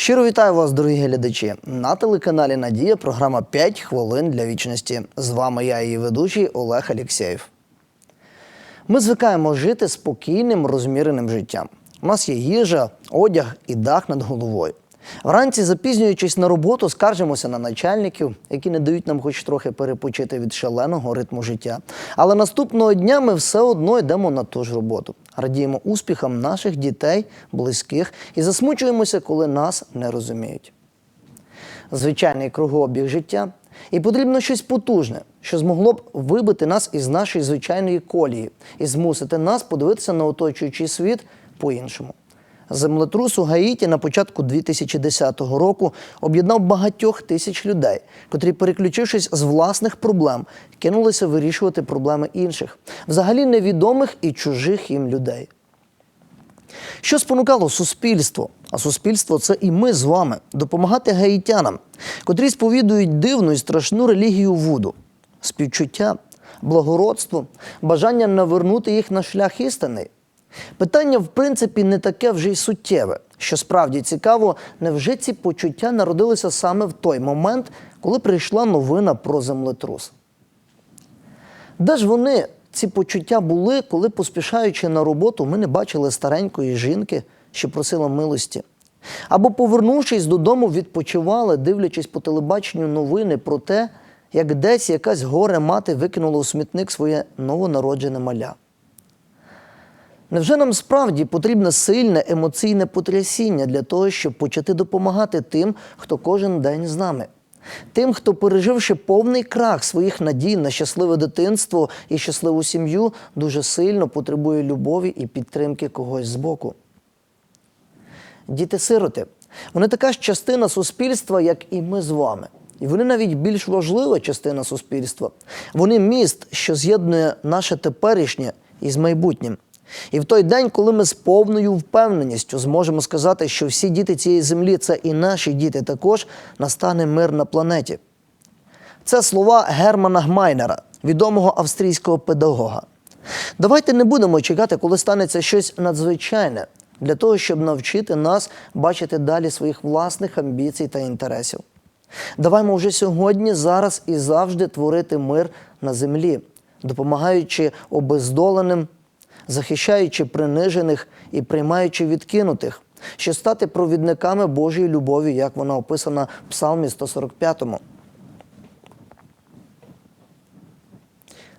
Щиро вітаю вас, дорогі глядачі. На телеканалі Надія програма «5 хвилин для вічності. З вами я, її ведучий Олег Алєксєєв. Ми звикаємо жити спокійним, розміреним життям. У нас є їжа, одяг і дах над головою. Вранці, запізнюючись на роботу, скаржимося на начальників, які не дають нам хоч трохи перепочити від шаленого ритму життя. Але наступного дня ми все одно йдемо на ту ж роботу. Радіємо успіхам наших дітей, близьких і засмучуємося, коли нас не розуміють звичайний кругообіг життя, і потрібно щось потужне, що змогло б вибити нас із нашої звичайної колії і змусити нас подивитися на оточуючий світ по-іншому. Землетрус у Гаїті на початку 2010 року об'єднав багатьох тисяч людей, котрі, переключившись з власних проблем, кинулися вирішувати проблеми інших, взагалі невідомих і чужих їм людей. Що спонукало суспільство? А суспільство це і ми з вами допомагати гаїтянам, котрі сповідують дивну і страшну релігію Вуду, співчуття, благородство, бажання навернути їх на шлях істини. Питання, в принципі, не таке вже й суттєве. Що справді цікаво, невже ці почуття народилися саме в той момент, коли прийшла новина про землетрус? Де ж вони, ці почуття були, коли, поспішаючи на роботу, ми не бачили старенької жінки, що просила милості? Або, повернувшись додому, відпочивали, дивлячись по телебаченню новини про те, як десь якась горе мати викинула у смітник своє новонароджене маля. Невже нам справді потрібне сильне емоційне потрясіння для того, щоб почати допомагати тим, хто кожен день з нами? Тим, хто, переживши повний крах своїх надій на щасливе дитинство і щасливу сім'ю, дуже сильно потребує любові і підтримки когось збоку. Діти-сироти, вони така ж частина суспільства, як і ми з вами. І вони навіть більш важлива частина суспільства. Вони міст, що з'єднує наше теперішнє із майбутнім. І в той день, коли ми з повною впевненістю зможемо сказати, що всі діти цієї землі це і наші діти також, настане мир на планеті. Це слова Германа Гмайнера, відомого австрійського педагога. Давайте не будемо чекати, коли станеться щось надзвичайне, для того, щоб навчити нас бачити далі своїх власних амбіцій та інтересів. Даваймо вже сьогодні, зараз і завжди творити мир на землі, допомагаючи обездоленим, захищаючи принижених і приймаючи відкинутих, щоб стати провідниками Божої любові, як вона описана в Псалмі 145.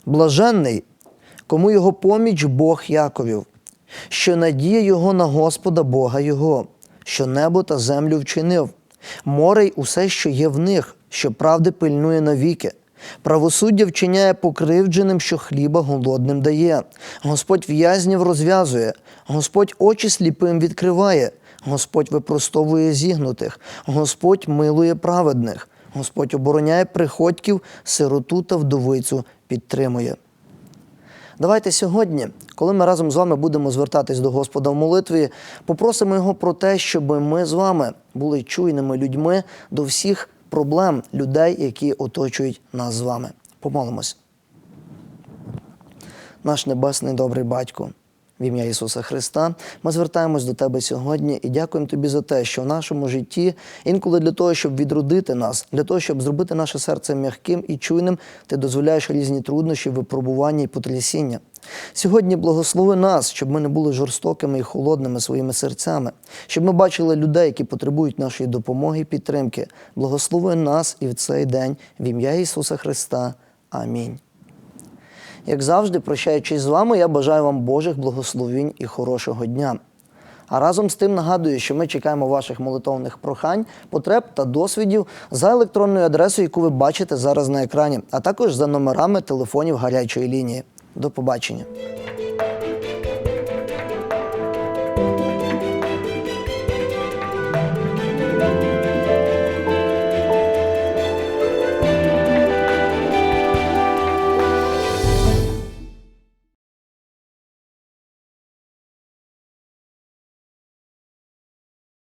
Блаженний, кому його поміч Бог Яковів, що надія його на Господа Бога Його, що небо та землю вчинив, море й усе, що є в них, що правди пильнує навіки. Правосуддя вчиняє покривдженим, що хліба голодним дає. Господь в'язнів розв'язує, Господь очі сліпим відкриває, Господь випростовує зігнутих, Господь милує праведних, Господь обороняє приходьків, сироту та вдовицю підтримує. Давайте сьогодні, коли ми разом з вами будемо звертатись до Господа в молитві, попросимо Його про те, щоб ми з вами були чуйними людьми до всіх проблем людей, які оточують нас з вами. Помолимось. Наш небесний добрий батько. В ім'я Ісуса Христа ми звертаємось до Тебе сьогодні і дякуємо Тобі за те, що в нашому житті інколи для того, щоб відродити нас, для того, щоб зробити наше серце м'яким і чуйним, ти дозволяєш різні труднощі, випробування і потрясіння. Сьогодні благослови нас, щоб ми не були жорстокими і холодними своїми серцями, щоб ми бачили людей, які потребують нашої допомоги і підтримки. Благослови нас і в цей день в ім'я Ісуса Христа. Амінь. Як завжди, прощаючись з вами, я бажаю вам Божих благословінь і хорошого дня. А разом з тим нагадую, що ми чекаємо ваших молитовних прохань, потреб та досвідів за електронною адресою, яку ви бачите зараз на екрані, а також за номерами телефонів гарячої лінії. До побачення.